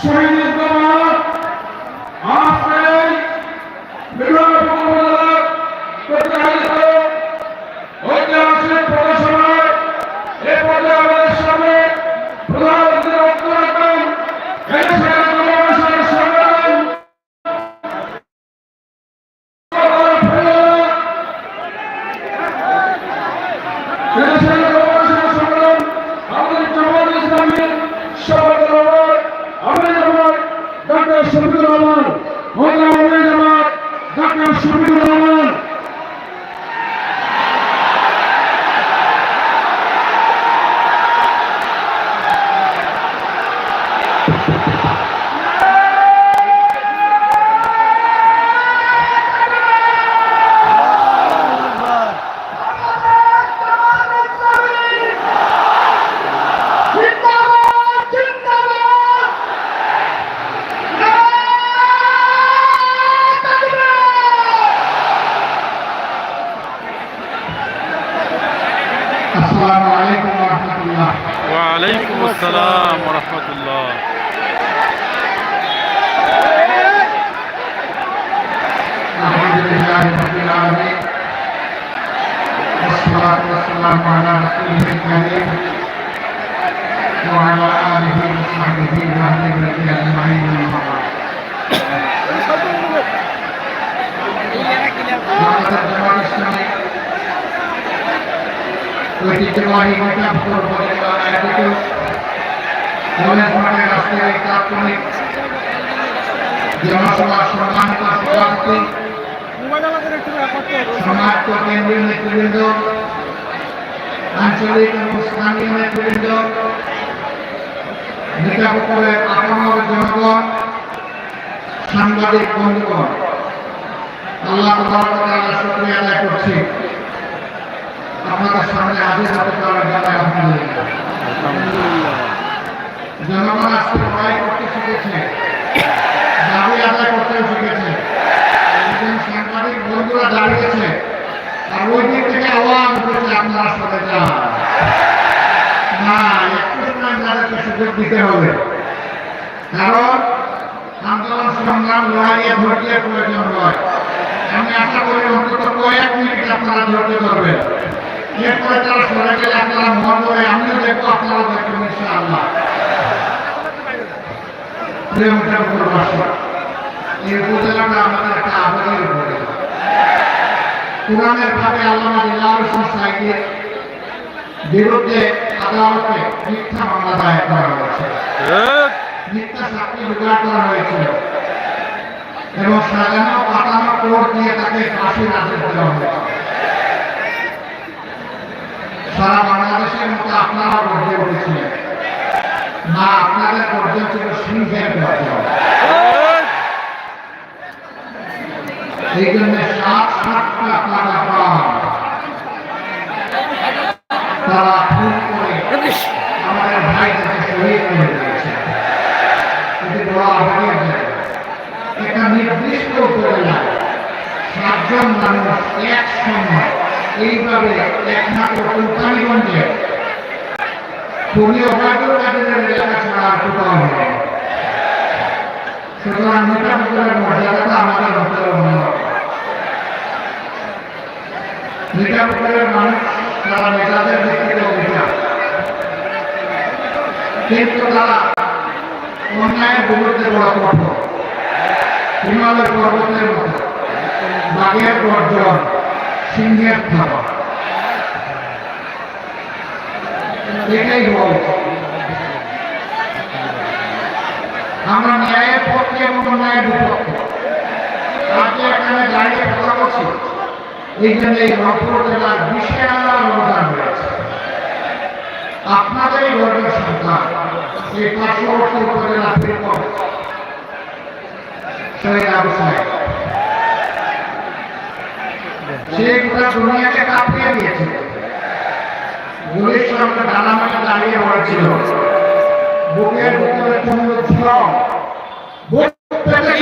শহীদ doctor السلام عليكم ورحمة الله. وعليكم السلام ورحمة الله. الحمد لله رب العالمين. والصلاة والسلام على رسوله الكريم وعلى آله وصحبه وأهل بيته أجمعين. ঐতিহ্যবাহী মিঠাপুর উপজেলা আয়োজিত মাঠে রাষ্ট্রীয় তাৎক্ষণিক জনসভা সম্মানিত সভাপতি সমাজ কেন্দ্রীয় নেতৃবৃন্দ আঞ্চলিক এবং স্থানীয় নেতৃবৃন্দ নেতাপক্ষের আপামর জনগণ সাংবাদিক বন্ধুগণ আল্লাহ শুকরিয়া আদায় করছি। আপনাদের সামনে হাজির হতে পারার জন্য আলহামদুলিল্লাহ। জনগণ আজকে লড়াই করতে শিখেছে। দাবি আদায় করতেও শিখেছে। একজন সাংবাদিক বন্ধুরা দাঁড়িয়েছে আর ওই দিক থেকে আওয়াজ উঠেছে আপনারা সরে যান। না, একটু সময় তাদেরকে সুযোগ দিতে হবে। কারণ আন্দোলন সংগ্রাম, লড়াইয়ে ধৈর্যের প্রয়োজন হয় আমি আশা করি অন্তত কয়েক মিনিট আপনারা ধৈর্য ধরবেন। এরপরে তারা সরে গেলে আপনারা মন ধরে আমিও একটা আবেগের উপজেলা কোরআনের ভাবে আল্লামা দিলার হোসেন সাইকের বিরুদ্ধে আদালতে মিথ্যা মামলা দায়ের করা করা এবং সাজানো পাতানো কোর্ট দিয়ে তাকে ফাঁসির আদেশ হয়েছে। সারা বাংলাদেশের মতো আপনারা গর্জে উঠেছিলেন। না, আপনাদের গর্জন ছিল সিংহের সাত সাতটা করে বড় একটা নির্দিষ্ট সাতজন মানুষ এক সময় এইভাবে একমাত্র কোম্পানিগঞ্জে খুবই অবাধর কাজের এলাকা ছাড়া আর কোথাও নেই সুতরাং মেটাপুকুরের মর্যাদাটা আমাদের মনে হবে। মেটাপুকুরের মানুষ তারা নেতাদের ভিত্তিতে অভিযান কিন্তু তারা অন্যায়ের বিরুদ্ধে বড় কঠোর। হিমালয় পর্বতের মতো, বাঘের গর্জন সিংহের খাবার। এটাই বলছে আমরা ন্যায়ের পক্ষে এবং অন্যায়ের বিপক্ষে। আজকে এখানে দাঁড়িয়ে কথা বলছি। এই এই রংপুর জেলার বিশাল অবদান রয়েছে। আপনাদেরই গর্বের সন্তান, এই পার্শ্ববর্তী উপজেলা শহীদ আবু সাহেব। সেই গোটা দুনিয়াকে কাঁপিয়ে দিয়েছিল গুলির সঙ্গে ডানা মাটা দাঁড়িয়ে পড়েছিল বুকের ভিতরে কোনো ছিল বুক পেতে